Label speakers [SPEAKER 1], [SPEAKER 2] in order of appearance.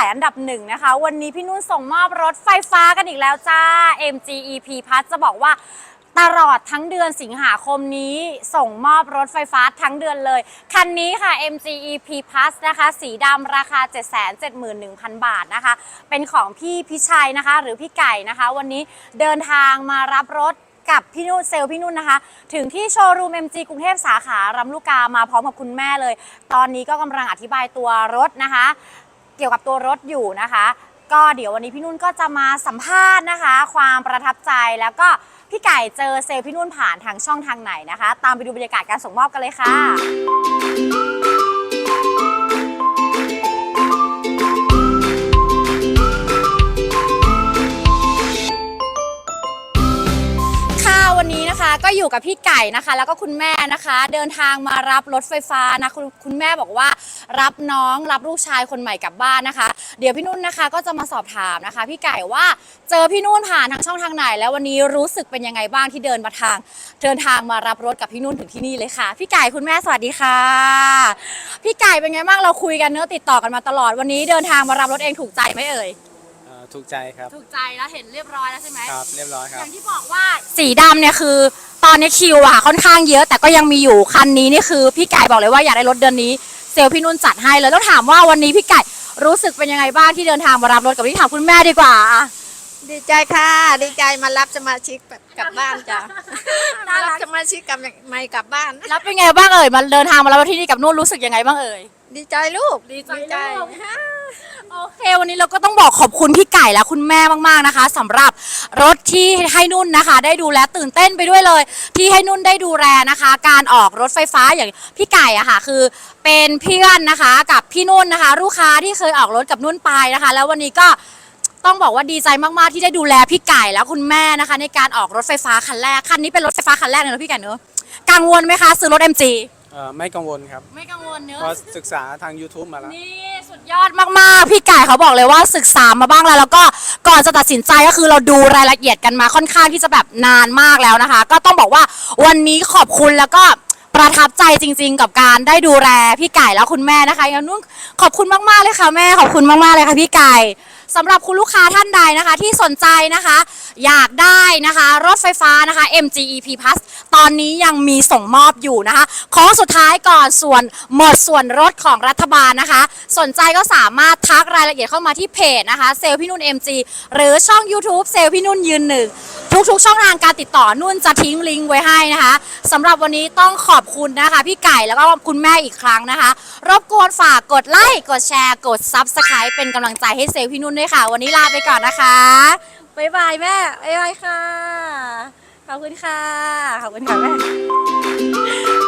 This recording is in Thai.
[SPEAKER 1] ายอันดับหนึ่งนะคะ วันนี้พี่นุ่นส่งมอบรถไฟฟ้ากันอีกแล้วจ้า MG EP พัทจะบอกว่าตลอดทั้งเดือนสิงหาคมนี้ส่งมอบรถไฟฟ้าทั้งเดือนเลย คันนี้ค่ะ MG EP Plus นะคะ สีดำราคา 771,000 บาทนะคะ เป็นของพี่พิชัยนะคะ หรือพี่ไก่นะคะ วันนี้เดินทางมารับรถกับพี่นุ่นเซลล์พี่นุ่นนะคะ ถึงที่โชว์รูม MG กรุงเทพสาขารำลูกกามาพร้อมกับคุณแม่เลย ตอนนี้ก็กำลังอธิบายตัวรถนะคะ เกี่ยวกับตัวรถอยู่นะคะ ก็เดี๋ยววันนี้พี่นุ่นก็จะมาสัมภาษณ์นะคะ ความประทับใจแล้วก็พี่ไก่เจอเซลล์พี่นุ่นผ่านทางช่องทางไหนนะคะ ตามไปดูบรรยากาศการส่งมอบกันเลยค่ะค่ะ ก็อยู่กับพี่ไก่นะคะ แล้วก็คุณแม่นะคะ เดินทางมารับรถไฟฟ้านะคุณคุณแม่บอกว่า รับน้องรับลูกชายคนใหม่กลับบ้านนะคะ เดี๋ยวพี่นุ่นนะคะก็จะมาสอบถามนะคะ พี่ไก่ว่าเจอพี่นุ่นผ่านทางช่องทางไหน แล้ววันนี้รู้สึกเป็นยังไงบ้างที่เดินมาทาง เดินทางมารับรถกับพี่นุ่นถึงที่นี่เลยค่ะ พี่ไก่คุณแม่สวัสดีค่ะ พี่ไก่เป็นไงบ้างเราคุยกันเนื้อะติดต่อกันมาตลอดวันนี้เดินทางมารับรถเองถูกใจไหมเอ่ย
[SPEAKER 2] เอ่อถูกใจครับ
[SPEAKER 1] ถูกใจแล้วเห็นเรียบร้อยแล้วใช่ไหม
[SPEAKER 2] ครับเรียบร้อยค
[SPEAKER 1] อ
[SPEAKER 2] รับ
[SPEAKER 1] ย่างที่บอกว่าสีดำเนี่ยคือต อนนี้คิวอะค่อนข้างเยอะ แต่ก็ยังมีอยู่คันนี้นี่คือ พี่ไก่บอกเลยว่าอยากได้รถเดือนนี้เซลล์พี่นุ่นจัดให้เลยต้องถามว่าวันนี้พี่ไก่รู้สึกเป็นยังไงบ้างที่เดินทางมารับรถกับที่ถามคุณแม่ดีกว่า
[SPEAKER 3] ดีใจค่ะ ดีใจมารับสมาชิกแบบกลับบ้านจ้ะ
[SPEAKER 1] น่า
[SPEAKER 3] มา
[SPEAKER 1] รั
[SPEAKER 3] รับ
[SPEAKER 1] ก
[SPEAKER 3] สมาชิกกลับใหม่กลับบ้าน
[SPEAKER 1] แล้วเป็นไงบ้างเอ่ยมาเดินทางมารับรถที่นี่กับนุ่นรู้สึกยังไงบ้างเอ่ย
[SPEAKER 3] ดีใจลูก
[SPEAKER 1] ดีใจลูก โอเค วันนี้เราก็ต้องบอกขอบคุณพี่ไก่และคุณแม่มากๆนะคะสำหรับรถที่ให้นุ่นนะคะ ได้ดูแลตื่นเต้นไปด้วยเลย ที่ให้นุ่นได้ดูแลนะคะ การออกรถไฟฟ้าอย่างพี่ไก่อะค่ะ คือเป็นเพื่อนนะคะ กับพี่นุ่นนะคะ ลูกค้าที่เคยออกรถกับนุ่นไปนะคะ แล้ววันนี้ก็ ต้องบอกว่าดีใจมากๆที่ได้ดูแลพี่ไก่และคุณแม่นะคะ ในการออกรถไฟฟ้าคันแรกคันนี้เป็นรถไฟฟ้าคันแรกเลยนะพี่ไก่เนอะกังวลไหมคะซื้อรถ MG
[SPEAKER 2] เอ่อไม่กังวลครับ
[SPEAKER 1] ไม่กังวลเนอะ
[SPEAKER 2] เพราะศึกษาทาง YouTube มาแล้ว
[SPEAKER 1] นี่สุดยอดมากๆ พี่ไก่เขาบอกเลยว่าศึกษามาบ้างแล้ว แล้วก็ก่อนจะตัดสินใจก็คือเราดูรายละเอียดกันมาค่อนข้างที่จะแบบนานมากแล้วนะคะ ก็ต้องบอกว่าวันนี้ขอบคุณแล้วก็ประทับใจจริง ๆ กับการได้ดูแลพี่ไก่แล้วคุณแม่นะคะอย่างนุ่นขอบคุณมากๆเลยค่ะแม่ขอบคุณมากๆเลยค่ะพี่ไก่ สำหรับคุณลูกค้าท่านใดนะคะ ที่สนใจนะคะ อยากได้นะคะ รถไฟฟ้านะคะ MGEP Plus ตอนนี้ยังมีส่งมอบอยู่นะคะโค้งสุดท้ายก่อนส่วนหมดส่วนลดของรัฐบาลนะคะ สนใจก็สามารถทักรายละเอียดเข้ามาที่เพจนะคะ เซลพี่นุ่น MG หรือช่อง YouTube เซลพี่นุ่นยืนหนึ่งทุกๆ ช่องทางการติดต่อนุ่นจะทิ้งลิงก์ไว้ให้นะคะสำหรับวันนี้ต้องขอบคุณนะคะ พี่ไก่แล้วก็คุณแม่อีกครั้งนะคะ รบกวนฝากกดไลค์กดแชร์ กด Subscribe เป็นกำลังใจให้เซลพี่นุ่นด้วยค่ะ วันนี้ลาไปก่อนนะคะบ๊ายบายแม่บ๊ายบายค่ะ ขอบคุณค่ะ ขอบคุณค่ะแม่